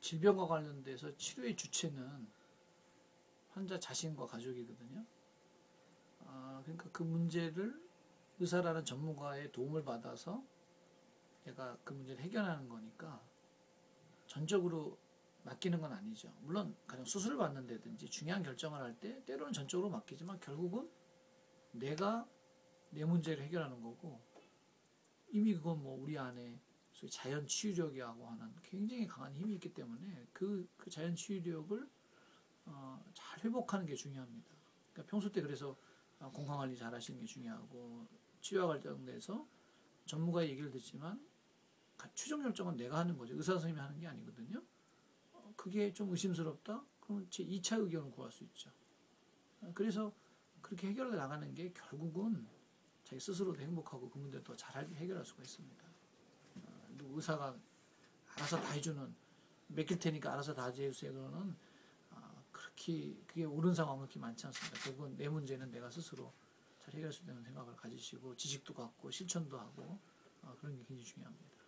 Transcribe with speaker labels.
Speaker 1: 질병과 관련돼서 치료의 주체는 환자 자신과 가족이거든요. 아, 그러니까 그 문제를 의사라는 전문가의 도움을 받아서 내가 그 문제를 해결하는 거니까 전적으로 맡기는 건 아니죠. 물론 가령 수술을 받는다든지 중요한 결정을 할 때 때로는 전적으로 맡기지만 결국은 내가 내 문제를 해결하는 거고 이미 그건 뭐 우리 안에 소위 자연 치유력이라고 하는 굉장히 강한 힘이 있기 때문에 그, 그 자연 치유력을 어, 잘 회복하는 게 중요합니다. 그러니까 평소 때 그래서 어, 건강 관리 잘 하시는 게 중요하고 치유와 관련돼서 전문가의 얘기를 듣지만 가- 최종 결정은 내가 하는 거죠. 의사 선생님이 하는 게 아니거든요. 어, 그게 좀 의심스럽다? 그러면 제 2차 의견을 구할 수 있죠. 어, 그래서 그렇게 해결해 나가는 게 결국은 자기 스스로도 행복하고 그 문제를 더잘 해결할 수가 있습니다. 어, 의사가 알아서 다 해주는 맡길 테니까 알아서 다 해주세요. 그러는 아, 그렇게 그게 옳은 상황은 그렇게 많지 않습니다. 결국은 내 문제는 내가 스스로 잘 해결할 수 있다는 생각을 가지시고 지식도 갖고 실천도 하고 어, 그런 게 굉장히 중요합니다.